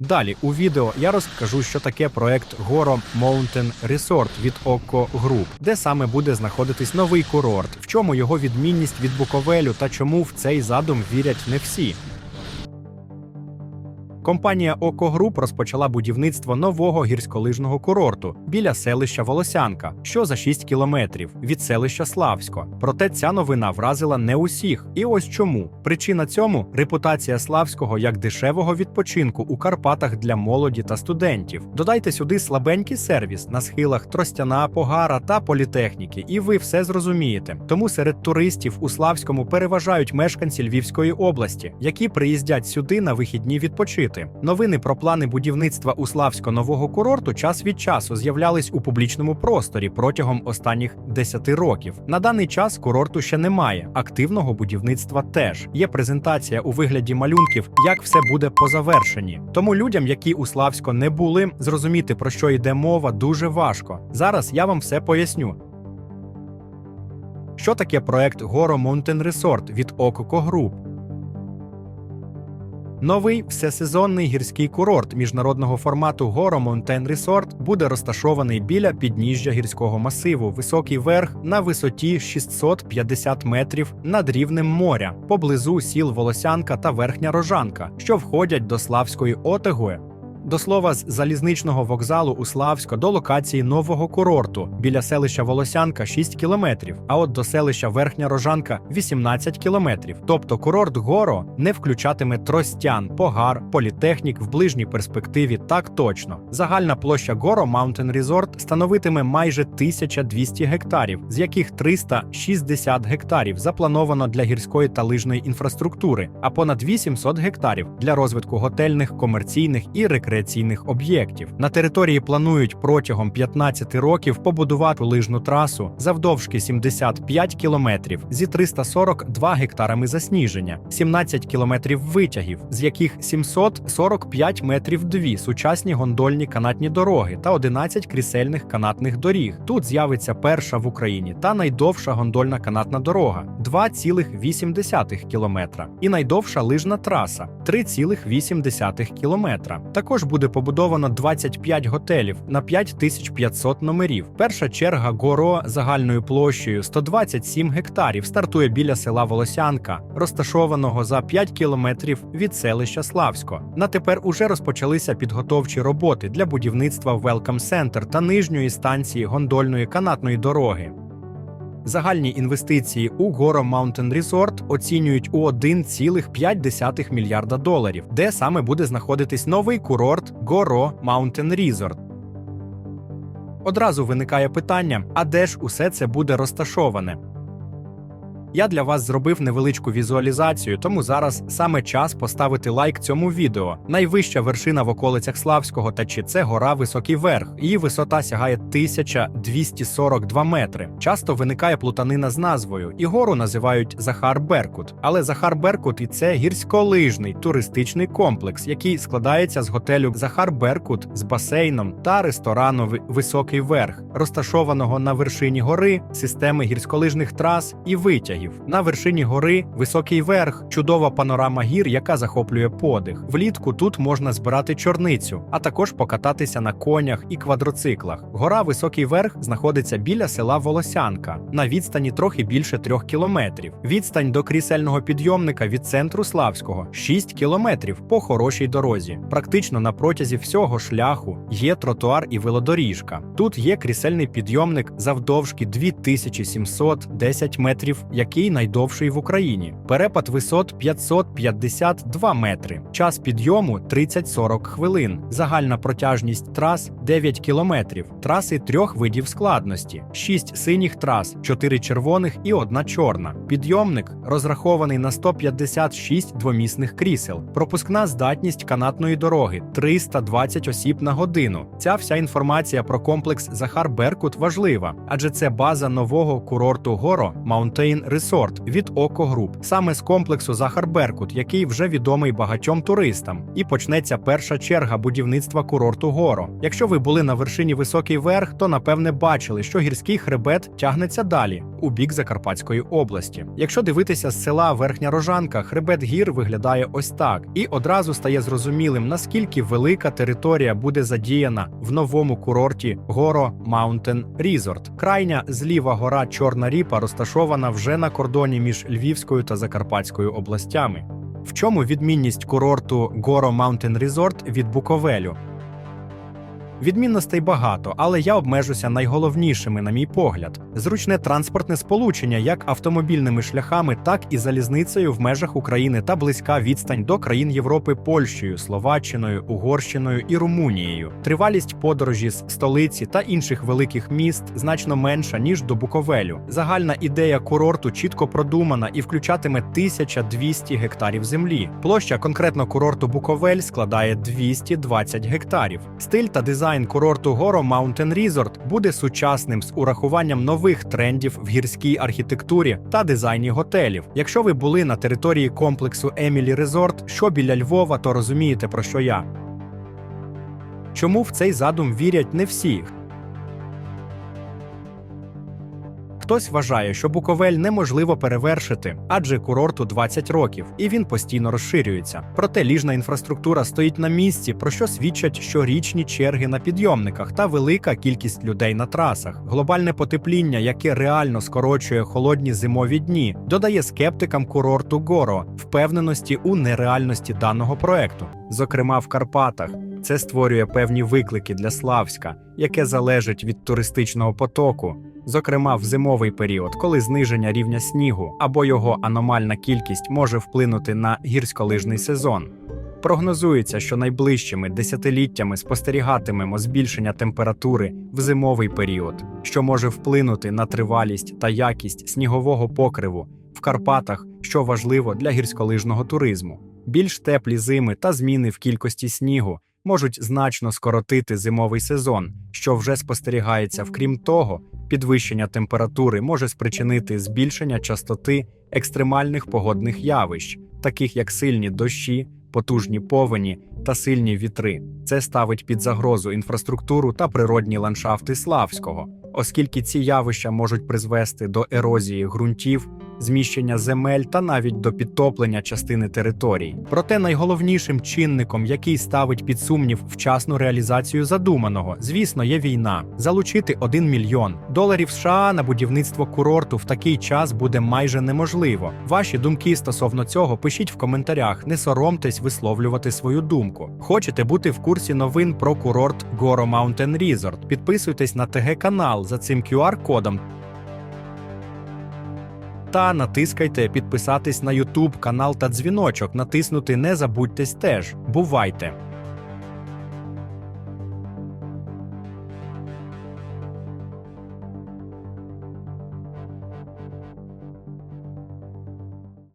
Далі у відео я розкажу, що таке проект Goro Mountain Resort від Око Group, де саме буде знаходитись новий курорт, в чому його відмінність від Буковелю та чому в цей задум вірять не всі. Компанія Око Груп розпочала будівництво нового гірськолижного курорту біля селища Волосянка, що за 6 кілометрів від селища Славсько. Проте ця новина вразила не усіх. І ось чому. Причина цьому репутація Славського як дешевого відпочинку у Карпатах для молоді та студентів. Додайте сюди слабенький сервіс на схилах Тростяна, Погара та політехніки, і ви все зрозумієте. Тому серед туристів у Славському переважають мешканці Львівської області, які приїздять сюди на вихідні відпочити. Новини про плани будівництва у Славсько нового курорту час від часу з'являлись у публічному просторі протягом останніх 10 років. На даний час курорту ще немає. Активного будівництва теж є презентація у вигляді малюнків, як все буде по завершенні. Тому людям, які у Славсько не були, зрозуміти про що йде мова, дуже важко. Зараз я вам все поясню. Що таке проект Goro Mountain Resort від Okoko Group? Новий всесезонний гірський курорт міжнародного формату Горо Монтен Resort буде розташований біля підніжжя гірського масиву, високий верх на висоті 650 метрів над рівнем моря, поблизу сіл Волосянка та Верхня Рожанка, що входять до Славської Отегої. До слова, з залізничного вокзалу у Славсько до локації нового курорту біля селища Волосянка 6 кілометрів, а от до селища Верхня Рожанка 18 кілометрів. Тобто курорт Горо не включатиме Тростян, Погар, Політехнік в ближній перспективі так точно. Загальна площа Горо Mountain Resort становитиме майже 1200 гектарів, з яких 360 гектарів заплановано для гірської та лижної інфраструктури, а понад 800 гектарів для розвитку готельних, комерційних і рекреаційних об'єктів. На території планують протягом 15 років побудувати лижну трасу завдовжки 75 кілометрів зі 342 гектарами засніження, 17 кілометрів витягів, з яких 745 метрів дві сучасні гондольні канатні дороги та 11 крісельних канатних доріг. Тут з'явиться перша в Україні та найдовша гондольна канатна дорога 2,8 кілометра, і найдовша лижна траса 3,8 кілометра. Також буде побудовано 25 готелів на 5500 номерів. Перша черга Горо загальною площею 127 гектарів стартує біля села Волосянка, розташованого за 5 кілометрів від селища Славсько. На тепер уже розпочалися підготовчі роботи для будівництва Welcome Center та нижньої станції гондольної канатної дороги. Загальні інвестиції у Goro Mountain Resort оцінюють у 1,5 мільярда доларів, де саме буде знаходитись новий курорт Goro Mountain Resort. Одразу виникає питання: а де ж усе це буде розташоване? Я для вас зробив невеличку візуалізацію, тому зараз саме час поставити лайк цьому відео. Найвища вершина в околицях Славського та чи це гора Високий Верх. Її висота сягає 1242 метри. Часто виникає плутанина з назвою, і гору називають Захар Беркут. Але Захар Беркут і це гірськолижний туристичний комплекс, який складається з готелю Захар Беркут з басейном та ресторану Високий Верх, розташованого на вершині гори, системи гірськолижних трас і витягів. На вершині гори високий верх, чудова панорама гір, яка захоплює подих. Влітку тут можна збирати чорницю, а також покататися на конях і квадроциклах. Гора Високий Верх знаходиться біля села Волосянка на відстані трохи більше трьох кілометрів. Відстань до крісельного підйомника від центру Славського 6 кілометрів по хорошій дорозі. Практично на протязі всього шляху є тротуар і велодоріжка. Тут є крісельний підйомник завдовжки 2710 метрів, який найдовший в Україні. Перепад висот 552 метри. Час підйому 30-40 хвилин. Загальна протяжність трас 9 кілометрів. Траси трьох видів складності: 6 синіх трас, 4 червоних і одна чорна. Підйомник розрахований на 156 двомісних крісел. Пропускна здатність канатної дороги 320 осіб на годину. Ця вся інформація про комплекс Захар Беркут важлива, адже це база нового курорту Горо Mountain Resort від Око Груп, саме з комплексу Захар Беркут, який вже відомий багатьом туристам. І почнеться перша черга будівництва курорту Горо. Якщо ви були на вершині високий верх, то напевне бачили, що гірський хребет тягнеться далі у бік Закарпатської області. Якщо дивитися з села Верхня Рожанка, хребет гір виглядає ось так, і одразу стає зрозумілим, наскільки велика територія буде задіяна в новому курорті Горо Маунтен Різорт. Крайня зліва гора Чорна Ріпа розташована вже на кордоні між Львівською та Закарпатською областями. В чому відмінність курорту Горо Маунтен Різорт від Буковелю? Відмінностей багато, але я обмежуся найголовнішими, на мій погляд: зручне транспортне сполучення як автомобільними шляхами, так і залізницею в межах України та близька відстань до країн Європи Польщею, Словаччиною, Угорщиною і Румунією. Тривалість подорожі з столиці та інших великих міст значно менша ніж до Буковелю. Загальна ідея курорту чітко продумана і включатиме 1200 гектарів землі. Площа конкретно курорту Буковель складає 220 гектарів. Стиль та дизайн курорту Горо Mountain Resort буде сучасним з урахуванням нових трендів в гірській архітектурі та дизайні готелів. Якщо ви були на території комплексу Емілі Резорт, що біля Львова, то розумієте про що я. Чому в цей задум вірять не всі? Хтось вважає, що Буковель неможливо перевершити, адже курорту 20 років, і він постійно розширюється. Проте ліжна інфраструктура стоїть на місці, про що свідчать щорічні черги на підйомниках та велика кількість людей на трасах. Глобальне потепління, яке реально скорочує холодні зимові дні, додає скептикам курорту Горо впевненості у нереальності даного проекту. Зокрема, в Карпатах це створює певні виклики для Славська, яке залежить від туристичного потоку. Зокрема, в зимовий період, коли зниження рівня снігу або його аномальна кількість може вплинути на гірськолижний сезон. Прогнозується, що найближчими десятиліттями спостерігатимемо збільшення температури в зимовий період, що може вплинути на тривалість та якість снігового покриву в Карпатах, що важливо для гірськолижного туризму. Більш теплі зими та зміни в кількості снігу можуть значно скоротити зимовий сезон, що вже спостерігається. Вкрім того, підвищення температури може спричинити збільшення частоти екстремальних погодних явищ, таких як сильні дощі, потужні повені та сильні вітри. Це ставить під загрозу інфраструктуру та природні ландшафти Славського, оскільки ці явища можуть призвести до ерозії ґрунтів, зміщення земель та навіть до підтоплення частини територій. Проте найголовнішим чинником, який ставить під сумнів вчасну реалізацію задуманого, звісно, є війна. Залучити 1 мільйон доларів США на будівництво курорту в такий час буде майже неможливо. Ваші думки стосовно цього пишіть в коментарях, не соромтесь висловлювати свою думку. Хочете бути в курсі новин про курорт Горо Маунтен Різорт? Підписуйтесь на ТГ канал за цим QR-кодом та натискайте підписатись на YouTube канал та дзвіночок. Натиснути не забудьтесь теж. Бувайте!